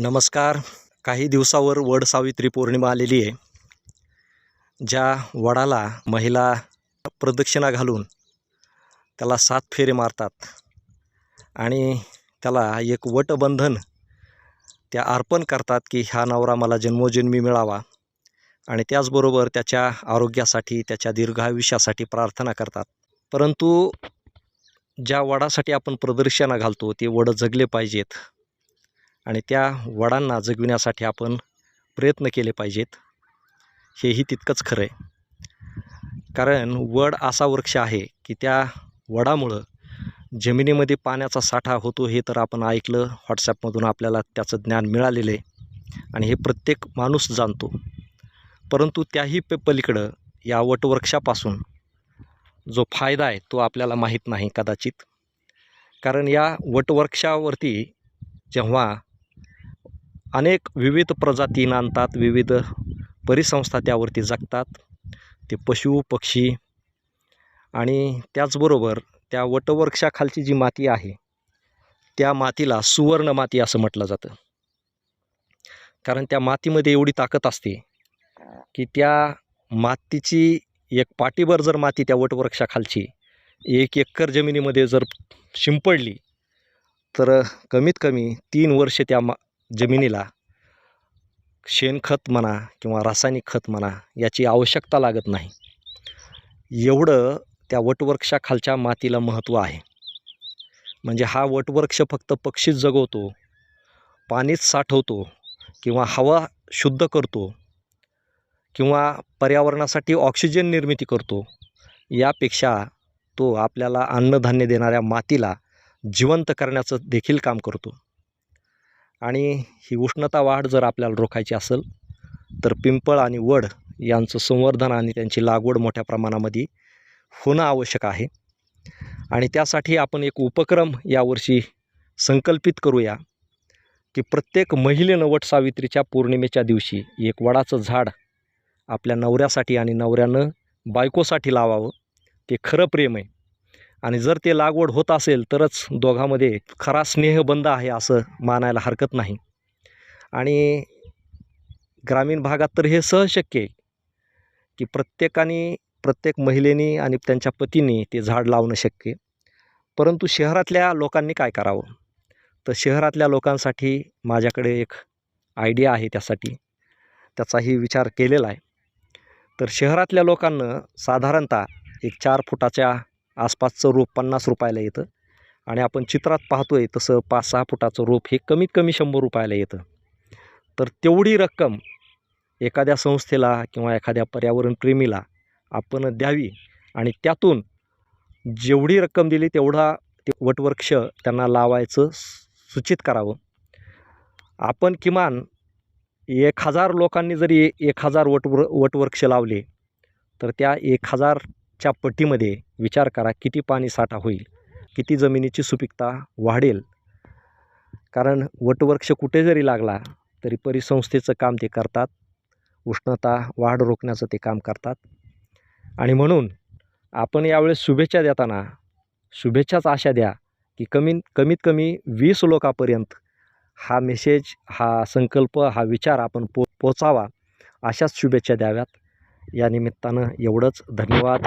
नमस्कार. काही दिवसावर वड सावित्री पौर्णिमा आलेली आहे. ज्या वडाला महिला प्रदक्षिणा घालून त्याला सात फेरे मारतात आणि त्याला एक वटबंधन त्या अर्पण करतात की हा नवरा मला जन्मोजन्मी मिळावा आणि त्याचबरोबर त्याच्या आरोग्यासाठी त्याच्या दीर्घायुष्यासाठी प्रार्थना करतात. परंतु ज्या वडासाठी आपण प्रदक्षिणा घालतो ते वडं जगले पाहिजेत. आणि त्या वडांना जगविण्यासाठी आपण प्रयत्न केले पाहिजेत. हेही तितकंच खरं आहे. कारण वड असा वृक्ष आहे की त्या वडामुळं जमिनीमध्ये पाण्याचा साठा होतो हे तर आपण ऐकलं व्हॉट्सॲपमधून आपल्याला त्याचं ज्ञान मिळालेलं आहे आणि हे प्रत्येक माणूस जाणतो. परंतु त्याही पे पलीकडं या वटवृक्षापासून जो फायदा आहे तो आपल्याला माहीत नाही कदाचित. कारण या वटवृक्षावरती जेव्हा अनेक विविध प्रजाती नांदतात विविध परिसंस्था त्यावरती जगतात. ते पशु पक्षी आणि त्याचबरोबर त्या वटवृक्षाखालची जी माती आहे त्या मातीला सुवर्ण माती असं म्हटलं जातं. कारण त्या मातीमध्ये एवढी ताकद असते की त्या मातीची एक पाटीभर जर माती त्या वटवृक्षाखालची एक एकर जमिनीमध्ये जर शिंपडली तर कमीत कमी तीन वर्ष त्या मा जमिनीला शेणखत म्हणा किंवा रासायनिक खत म्हणा याची आवश्यकता लागत नाही. एवढं त्या वटवृक्षाखालच्या मातीला महत्त्व आहे. म्हणजे हा वटवृक्ष फक्त पक्षीच जगवतो पाणीच साठवतो किंवा हवा शुद्ध करतो किंवा पर्यावरणासाठी ऑक्सिजन निर्मिती करतो यापेक्षा तो आपल्याला अन्नधान्य देणाऱ्या मातीला जिवंत करण्याचं देखील काम करतो. आणि ही उष्णता वाढ जर आपल्याला रोखायची असेल तर पिंपळ आणि वड यांचं संवर्धन आणि त्यांची लागवड मोठ्या प्रमाणामध्ये होणं आवश्यक आहे. आणि त्यासाठी आपण एक उपक्रम यावर्षी संकल्पित करूया की प्रत्येक महिलेनं वट सावित्रीच्या पौर्णिमेच्या दिवशी एक वडाचं झाड आपल्या नवऱ्यासाठी आणि नवऱ्यानं बायकोसाठी लावावं ते खरं प्रेम आहे. आणि जर ते लागवड होत असेल तरच दोघांमध्ये खरा स्नेहबंध आहे असं मानायला हरकत नाही. आणि ग्रामीण भागात तर हे सहज शक्य आहे की प्रत्येकाने प्रत्येक महिलेनी आणि त्यांच्या पतीने ते झाड लावणं शक्य परंतु शहरातल्या लोकांनी काय करावं? तर शहरातल्या लोकांसाठी माझ्याकडे एक आयडिया आहे त्यासाठी. त्याचाही विचार केलेला आहे. तर शहरातल्या लोकांना साधारणतः एक चार फुटाच्या आसपासचं रोप पन्नास रुपयाला येतं. आणि आपण चित्रात पाहतो आहे तसं पाच सहा फुटाचं रोप हे कमीत कमी शंभर रुपयाला येतं. तर तेवढी रक्कम एखाद्या संस्थेला किंवा एखाद्या पर्यावरणप्रेमीला आपण द्यावी आणि त्यातून जेवढी रक्कम दिली तेवढा ते वटवृक्ष त्यांना लावायचं सूचित करावं. आपण किमान एक हजार लोकांनी जरी एक हजार वटवृ वटवृक्ष लावले तर त्या एक हजार च्या पट्टीमध्ये विचार करा किती पाणी साठा होईल किती जमिनीची सुपीकता वाढेल. कारण वटवृक्ष कुठे जरी लागला तरी परिसंस्थेचं काम ते करतात उष्णता वाढ रोखण्याचं ते काम करतात. आणि म्हणून आपण यावेळेस शुभेच्छा देताना शुभेच्छाच आशा द्या की कमी कमीत कमी वीस लोकापर्यंत हा मेसेज हा संकल्प हा विचार आपण पो पोचावा अशाच शुभेच्छा द्याव्यात. या निमित्तानं एवढंच. धन्यवाद.